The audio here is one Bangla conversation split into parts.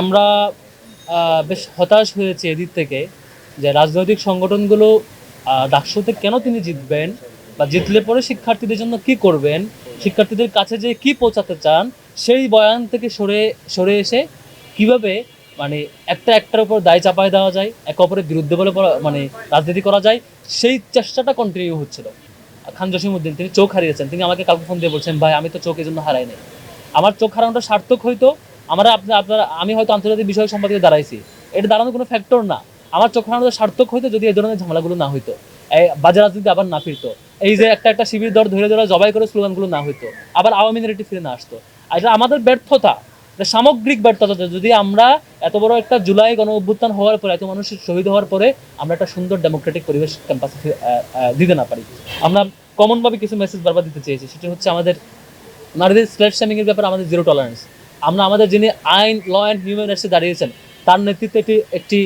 আমরা বেশ হতাশ হয়েছি এদিক থেকে যে রাজনৈতিক সংগঠনগুলো ডাকসুতে কেন তিনি জিতবেন বা জিতলে পরে শিক্ষার্থীদের জন্য কি করবেন, শিক্ষার্থীদের কাছে যে কি পৌঁছাতে চান, সেই বয়ান থেকে সরে সরে এসে কীভাবে মানে একটা একটার উপর দায় চাপায় দেওয়া যায়, একে অপরের বিরুদ্ধে বলে মানে রাজনীতি করা যায়, সেই চেষ্টাটা কন্টিনিউ হচ্ছিল। খান জসিমউদ্দিন তিনি চোখ হারিয়েছেন। তিনি আমাকে কালকে ফোন দিয়ে বলছেন, ভাই, আমি তো চোখ এই জন্য হারাই নাই আমার চোখ হারানোটা সার্থক হইতো আমরা আপনার আপনার, আমি হয়তো আন্তর্জাতিক বিষয় সম্পাদকে দাঁড়াইছি। এটা দাঁড়ানোর কোনো ফ্যাক্টর না। আমার চোখ হারানোটা সার্থক হইতো যদি এই ধরনের ঝামেলাগুলো না হইতো। বাজার রাজনীতি আবার না ফিরতো। এই যে একটা একটা শিবির দর ধরে ধরে জবাই করে স্লোগানগুলো না হইতো। আবার আওয়ামী নেগেটিভ ফিরে না আসতো। এটা আমাদের ব্যর্থতা। সামগ্রিক ব্যর্থতা। যদি আমরা এত বড় একটা জুলাই গণ অভ্যুত্থান হওয়ার পরে, এত মানুষের শহীদ হওয়ার পরে আমরা একটা সুন্দর ডেমোক্রেটিক পরিবেশ ক্যাম্পাসে দিতে না পারি। আমরা কমনভাবে কিছু মেসেজ বারবার দিতে চেয়েছি। সেটা হচ্ছে আমাদের নারীদের স্লেট শ্যামিং এর ব্যাপারে আমাদের জিরো টলারেন্স আমরা আমাদের যিনি আইন ল অ্যান্ড হিউম্যান রাইটসে দাঁড়িয়েছেন, তার নেতৃত্বে একটি একটি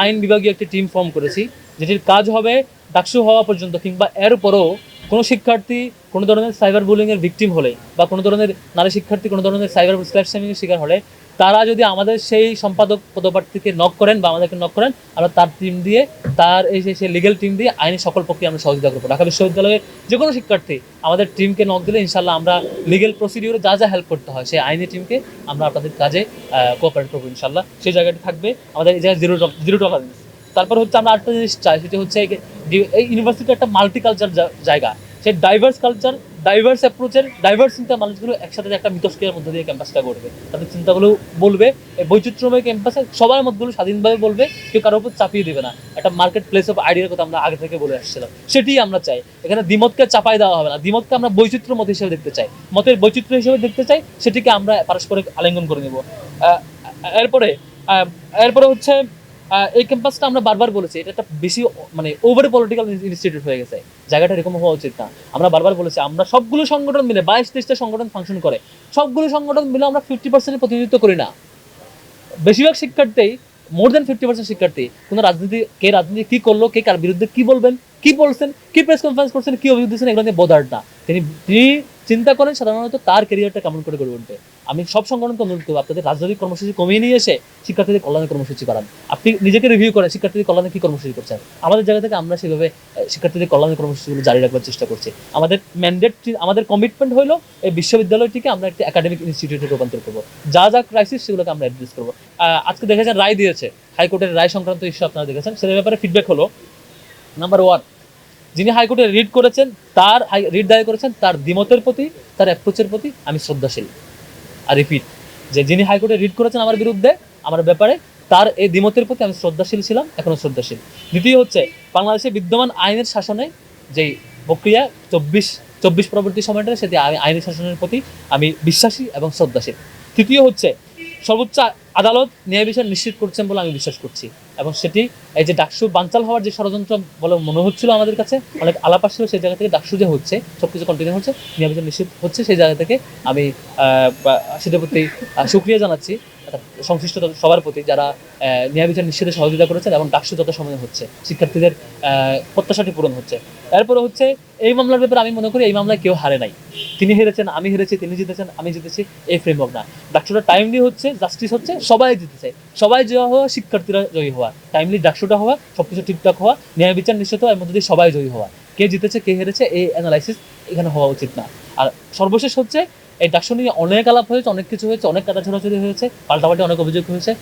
আইন বিভাগীয় একটি টিম ফর্ম করেছি, যেটির কাজ হবে ডাকসু হওয়া পর্যন্ত কিংবা এরপরও কোনো শিক্ষার্থী কোনো ধরনের সাইবার বুলিংয়ের ভিকটিম হলে বা কোনো ধরনের নারী শিক্ষার্থী কোনো ধরনের সাইবার স্ল্যাশ শ্যামিং শিকার হলে, তারা যদি আমাদের সেই সম্পাদক পদপ্রার্থীকে নক করেন বা আমাদেরকে নক করেন, আমরা তার টিম দিয়ে, তার এই সেই লিগেল টিম দিয়ে আইনি সকল প্রক্রিয়া আমরা সহযোগিতা করব। ঢাকা বিশ্ববিদ্যালয়ের যে কোনো শিক্ষার্থী আমাদের টিমকে নক দিলে ইনশাল্লাহ আমরা লিগেল প্রসিডিউরে যা যা হেল্প করতে হয়, সেই আইনি টিমকে আমরা আপনাদের কাজে কোঅপারেট করব ইনশাল্লাহ সেই জায়গাটি থাকবে আমাদের এই জায়গায় জিরো জিরো টলারেন্স তারপর হচ্ছে আমরা আরেকটা জিনিস চাই, সেটা হচ্ছে এই ইউনিভার্সিটি একটা মাল্টি কালচার জায়গা। সেই ডাইভার্স কালচার ডাইভার্স অ্যাপ্রোচের ডাইভার্স চিন্তা মানুষগুলো একসাথে একটা মিথস্ক্রিয়ার মধ্যে দিয়ে ক্যাম্পাসটা করবে তাদের চিন্তাগুলো বলবে, এই বৈচিত্র্যময় ক্যাম্পাসে সবার মতগুলো স্বাধীনভাবে বলবে, কেউ কারোর উপর চাপিয়ে দেবে না। একটা মার্কেট প্লেস অফ আইডিয়ার কথা আমরা আগে থেকে বলে আসছিলাম। সেটি আমরা চাই। এখানে দ্বিমতকে চাপাই দেওয়া হবে না। দ্বিমতকে আমরা বৈচিত্র্য মত হিসেবে দেখতে চাই। মতের বৈচিত্র্য হিসেবে দেখতে চাই, সেটিকে আমরা পারস্পরিক আলিঙ্গন করে নেব। এরপরে এরপরে হচ্ছে এই ক্যাম্পাসটা আমরা বারবার বলেছি, এটা একটা বেশি মানে ওভার পলিটিক্যাল ইনস্টিটিউট হয়ে গেছে। জায়গাটা এরকম হওয়া উচিত না। আমরা বারবার বলেছি, আমরা সবগুলো সংগঠন মিলে, বাইশ তেইশটা সংগঠন ফাংশন করে, সবগুলো সংগঠন মিলে আমরা ফিফটি পার্সেন্টের প্রতিনিধিত্ব করি না। বেশিরভাগ শিক্ষার্থী মোর দেন ফিফটি পার্সেন্ট শিক্ষার্থী, কোনো রাজনীতি, কে রাজনীতি কি করল, কে কার বিরুদ্ধে কি বলবেন, কি বলছেন, কি প্রেস কনফারেন্স করছেন, কি অভিযোগ দিচ্ছেন, এগুলো নিয়ে বোধার না। তিনি তিনি চিন্তা করেন সাধারণত তার কেরিয়ারটা কেমন করে গড়ে উঠবে। আমি সব সংগঠনকে অনুরোধ করব, আপনাদের রাজনৈতিক কর্মসূচি কমিয়ে নিয়ে এসে শিক্ষার্থীদের কল্যাণের কর্মসূচি করান। আপনি নিজেকে রিভিউ করেন, শিক্ষার্থীদের কল্যাণে কি কর্মসূচি করছেন। আমাদের জায়গা থেকে আমরা সেভাবে শিক্ষার্থীদের কল্যাণের কর্মসূচিগুলো জারি রাখবার চেষ্টা করছি। আমাদের ম্যান্ডেট আমাদের কমিটমেন্ট হলো এই বিশ্ববিদ্যালয়টিকে আমরা একটি একাডেমিক ইনস্টিটিউটে রূপান্তর করব। যা যা ক্রাইসিস সেগুলোকে আমরা অ্যাড্রেস করব। আজকে দেখেছেন রায় দিয়েছে। হাইকোর্টের রায় সংক্রান্ত ইস্যু আপনারা দেখেছেন। সেটার ব্যাপারে ফিডব্যাক হলো নাম্বার ওয়ান যিনি হাইকোর্টে রিড করেছেন, তার রিড দায়ের করেছেন, তার দ্বিমতের প্রতি, তার অ্যাপ্রোচের প্রতি আমি শ্রদ্ধাশীল। আর রিপিট যে যিনি হাইকোর্টে রিড করেছেন আমার বিরুদ্ধে, আমার ব্যাপারে, তার এই দ্বিমতের প্রতি আমি শ্রদ্ধাশীল ছিলাম এখনও শ্রদ্ধাশীল। দ্বিতীয় হচ্ছে, বাংলাদেশে বিদ্যমান আইনের শাসনে যেই প্রক্রিয়া, চব্বিশ চব্বিশ পরবর্তী সময়টা সেটি আমি আইনের শাসনের প্রতি আমি বিশ্বাসী এবং শ্রদ্ধাশীল। তৃতীয় হচ্ছে, সর্বোচ্চ আদালত ন্যায় বিচার নিশ্চিত করছেন বলে আমি বিশ্বাস করছি। এবং সেটি, এই যে ডাকসু বানচাল হওয়ার যে ষড়যন্ত্র বলে মনে হচ্ছিল আমাদের কাছে, অনেক আলাপ আসছিল সেই জায়গা থেকে ডাকসু যে হচ্ছে, সব কিছু কন্টিনিউ হচ্ছে, নিয়মিত নিশ্চিত হচ্ছে, সেই জায়গা থেকে আমি সেটার প্রতি সুক্রিয়া জানাচ্ছি। সংশ্লিষ্ট সবার প্রতি যারা ন্যায় বিচার নিশ্চিতে সহযোগিতা করেছেন এবং ডাকসু সময় হচ্ছে, শিক্ষার্থীদের প্রত্যাশাটি পূরণ হচ্ছে। এরপরে হচ্ছে, এই মামলার ব্যাপারে আমি মনে করি এই মামলায় কেউ হারে নাই। তিনি হেরেছেন, আমি হেরেছি, তিনি জিতেছেন, আমি জিতেছি, এই ফ্রেমওয়ার্ক না। ডাকসুটা টাইমলি হচ্ছে জাস্টিস হচ্ছে, সবাই জিতেছে। সবাই জয় হওয়া, শিক্ষার্থীরা জয়ী হওয়া। টাইমলি ডাকসুটা হওয়া, সবকিছু ঠিকঠাক হওয়া, ন্যায় বিচার নিশ্চিত হওয়া, এর মধ্যে সবাই জয়ী হওয়া। কে জিতেছে, কে হেরেছে, এই অ্যানালাইসিস এখানে হওয়া উচিত না। আর সর্বশেষ হচ্ছে এই ডাকসু নিয়ে অনেক আলাপ হয়েছে, অনেক কিছু হয়েছে, অনেক কাটা ছোড়াছড়ি হয়েছে, পাল্টাপাল্টি অনেক অভিযোগ হয়েছে।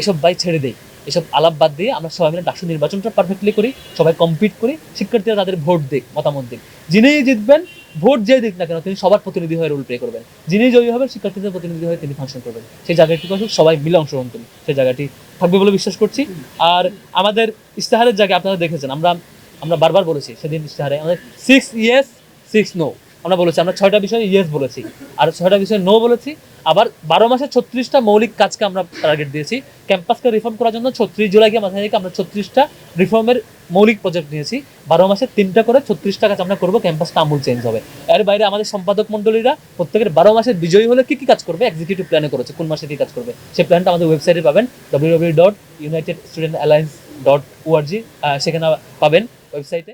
এসব বাই ছেড়ে দেই, এসব আলাপ বাদ দিয়ে আমরা সবাই মিলে ডাকসু নির্বাচনটা পারফেক্টলি করি, সবাই কম্পিট করি, শিক্ষার্থীরা তাদের ভোট দিক, মতামত দিক। যিনিই জিতবেন, ভোট যে দিক না কেন, তিনি সবার প্রতিনিধি হয়ে রোল প্লে করবেন। যিনি জয়ী হবেন, শিক্ষার্থীদের প্রতিনিধি হয়ে তিনি ফাংশন করবেন। সেই জায়গাটি সবাই মিলে অংশগ্রহণ করি সেই জায়গাটি থাকবে বলে বিশ্বাস করছি। আর আমাদের ইস্তেহারের জায়গায় আপনারা দেখেছেন, আমরা আমরা বারবার বলেছি, সেদিন ইস্তেহারে আমাদের সিক্স ইয়েস সিক্স নো আমরা বলেছি, আমরা ছয়টা বিষয়ে ইয়েস বলেছি। আর ছয়টা বিষয়ে নো বলেছি। আবার বারো মাসে ছত্রিশটা মৌলিক কাজকে আমরা টার্গেট দিয়েছি। ক্যাম্পাসকে রিফর্ম করার জন্য ছত্রিশ জুলাইকে মাথায় রেখে আমরা ছত্রিশটা রিফর্মের মৌলিক প্রজেক্ট নিয়েছি। বারো মাসে তিনটা করে ছত্রিশটা কাজ আমরা করব ক্যাম্পাসটা আমূল চেঞ্জ হবে। এর বাইরে আমাদের সম্পাদক মণ্ডলীরা প্রত্যেকের বারো মাসের বিজয়ী হলে কী কী কাজ করবে? এক্সিকিউটিভ প্ল্যানে করেছে, কোন মাসে কি কাজ করবে? সেই প্ল্যানটা আমাদের ওয়েবসাইটে পাবেন W W dot united student alliance dot ORG সেখানে পাবেন ওয়েবসাইটে